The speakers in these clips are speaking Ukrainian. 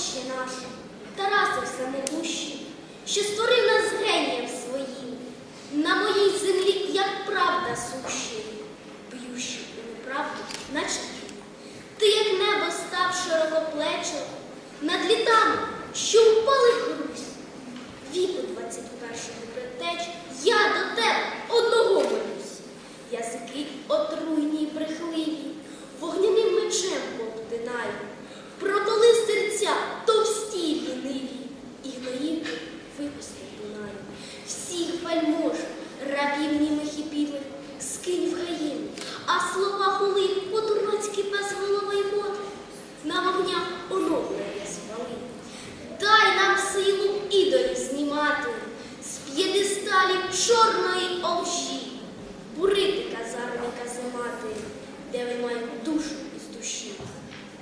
Отче наш, Тарасе всемогущий, що створив нас генієм своїм, на моїй землі, як правда сущий, б'ющий у неправду, наче. Ти, як небо, став широкоплечо, над літами, що впали грусь. Віку 21-го притеч, я до тебе одного молюсь. Язики отруйні й брехливі, вогняним мечем вельмож, рабів німих і білих, скинь в гаїну, а слова хули по-дурацьки безголовий мотри, на вогнях оновлення звали. Дай нам силу ідолів знімати з п'єдесталів чорної олжі, бурити казарми каземати, де ви мають душу із душі.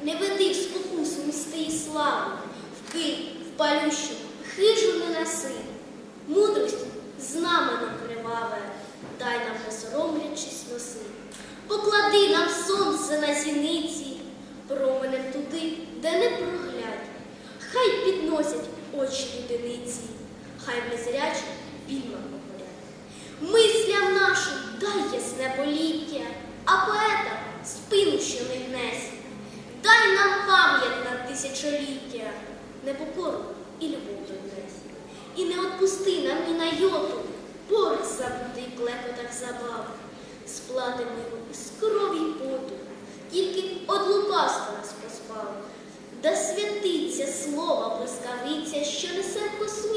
Не веди в спокусу мсти і славу, вкинь в палющу, хижу не неси. Знаменом криваве, дай нам не соромлячись носи. Поклади нам сонце на зіниці, променем туди, де не проглядь. Хай підносять очі людиниці, хай незрячі вільно говорять. Мислям нашим дай ясне поліття, а поетам спину, що не гнесь. Дай нам пам'ять на тисячоліття, непокору і любов до. І не отпусти нам ні на йоту, порох забутий клекотах забав. Сплатимо його із крові й поту, тільки од лукавства нас поспав. Да святиться слова блискавиця, що несе космічну